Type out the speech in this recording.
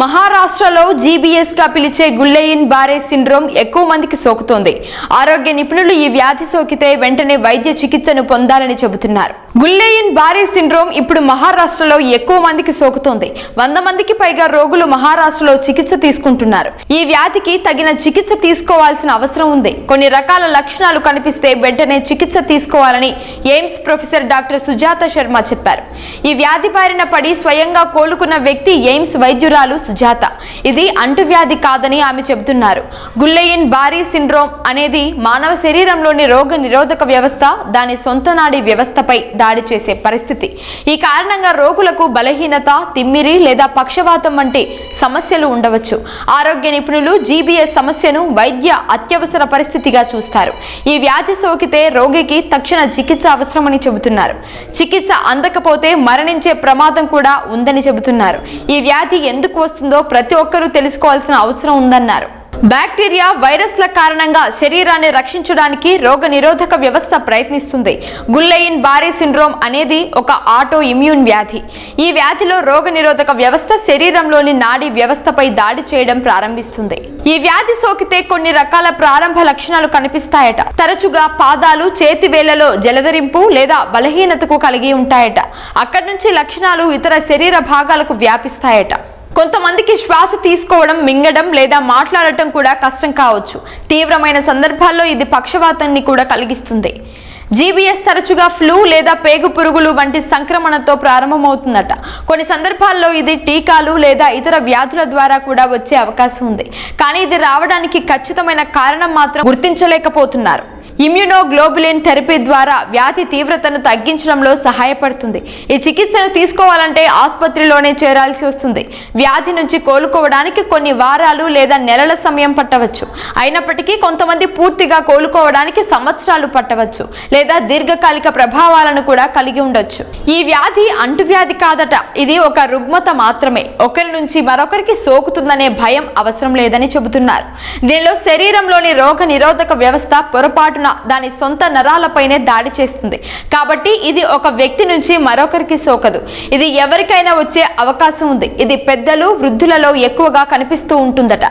మహారాష్ట్రలో జీబీఎస్గా పిలిచే గుల్లెయిన్ బారే సిండ్రోమ్ ఎక్కువ మందికి సోకుతోంది. ఆరోగ్య నిపుణులు ఈ వ్యాధి సోకితే వెంటనే వైద్య చికిత్సను పొందాలని చెబుతున్నారు. గుల్లెయిన్ బారే సిండ్రోమ్ ఇప్పుడు మహారాష్ట్రలో ఎక్కువ మందికి సోకుతోంది. వంద మందికి పైగా రోగులు మహారాష్ట్రలో చికిత్స తీసుకుంటున్నారు. ఈ వ్యాధికి తగిన చికిత్స తీసుకోవాల్సిన అవసరం ఉంది. కొన్ని రకాల లక్షణాలు కనిపిస్తే వెంటనే చికిత్స తీసుకోవాలని AIIMS professor doctor Sujatha Sharma చెప్పారు. ఈ వ్యాధి బారిన పడి స్వయంగా కోలుకున్న వ్యక్తి ఎయిమ్స్ వైద్యురాలు సుజాత. ఇది అంటువ్యాధి కాదని ఆమె చెబుతున్నారు. గుల్లెయిన్ బారీ సిండ్రోమ్ అనేది మానవ శరీరంలోని రోగ నిరోధక వ్యవస్థ దాని సొంత నాడి వ్యవస్థపై దాడి చేసే పరిస్థితి. ఈ కారణంగా రోగులకు బలహీనత తిమ్మిరి లేదా పక్షవాతం వంటి సమస్యలు ఉండవచ్చు. ఆరోగ్య నిపుణులు జీబీఎస్ సమస్యను వైద్య అత్యవసర పరిస్థితిగా చూస్తారు. ఈ వ్యాధి సోకితే రోగికి తక్షణ చికిత్స అవసరమని చెబుతున్నారు. చికిత్స అందకపోతే మరణించే ప్రమాదం కూడా ఉందని చెబుతున్నారు. ఈ వ్యాధి ఎందుకు వస్తుందో ప్రతి ఒక్కరూ తెలుసుకోవాల్సిన అవసరం ఉందన్నారు. బ్యాక్టీరియా వైరస్ల కారణంగా శరీరాన్ని రక్షించడానికి రోగ నిరోధక వ్యవస్థ ప్రయత్నిస్తుంది. గుల్లెయిన్ బారీ సిండ్రోమ్ అనేది ఒక ఆటో ఇమ్యూన్ వ్యాధి. ఈ వ్యాధిలో రోగ నిరోధక వ్యవస్థ శరీరంలోని నాడీ వ్యవస్థపై దాడి చేయడం ప్రారంభిస్తుంది. ఈ వ్యాధి సోకితే కొన్ని రకాల ప్రారంభ లక్షణాలు కనిపిస్తాయట. తరచుగా పాదాలు చేతివేళ్ళలో జలధరింపు లేదా బలహీనతకు కలిగి ఉంటాయట. అక్కడి నుంచి లక్షణాలు ఇతర శరీర భాగాలకు వ్యాపిస్తాయట. కొంతమందికి శ్వాస తీసుకోవడం మింగడం లేదా మాట్లాడటం కూడా కష్టం కావచ్చు. తీవ్రమైన సందర్భాల్లో ఇది పక్షవాతాన్ని కూడా కలిగిస్తుంది. జీబీఎస్ తరచుగా ఫ్లూ లేదా పేగు పురుగులు వంటి సంక్రమణతో ప్రారంభమవుతుందట. కొన్ని సందర్భాల్లో ఇది టీకాలు లేదా ఇతర వ్యాధుల ద్వారా కూడా వచ్చే అవకాశం ఉంది. కానీ ఇది రావడానికి ఖచ్చితమైన కారణం మాత్రం గుర్తించలేకపోతున్నారు. ఇమ్యునోగ్లోబులిన్ థెరపీ ద్వారా వ్యాధి తీవ్రతను తగ్గించడంలో సహాయపడుతుంది. ఈ చికిత్సను తీసుకోవాలంటే ఆసుపత్రిలోనే చేరాల్సి వస్తుంది. వ్యాధి నుంచి కోలుకోవడానికి కొన్ని వారాలు లేదా నెలల సమయం పట్టవచ్చు. అయినప్పటికీ కొంతమంది పూర్తిగా కోలుకోవడానికి సంవత్సరాలు పట్టవచ్చు లేదా దీర్ఘకాలిక ప్రభావాలను కూడా కలిగి ఉండొచ్చు. ఈ వ్యాధి అంటువ్యాధి కాదట. ఇది ఒక రుగ్మత మాత్రమే. ఒకరి నుంచి మరొకరికి సోకుతుందనే భయం అవసరం లేదని చెబుతున్నారు. దీనిలో శరీరంలోని రోగ నిరోధక వ్యవస్థ పొరపాటున దాని సొంత నరాలపైనే దాడి చేస్తుంది. కాబట్టి ఇది ఒక వ్యక్తి నుంచి మరొకరికి సోకదు. ఇది ఎవరికైనా వచ్చే అవకాశం ఉంది. ఇది పెద్దలు వృద్ధులలో ఎక్కువగా కనిపిస్తూ ఉంటుందట.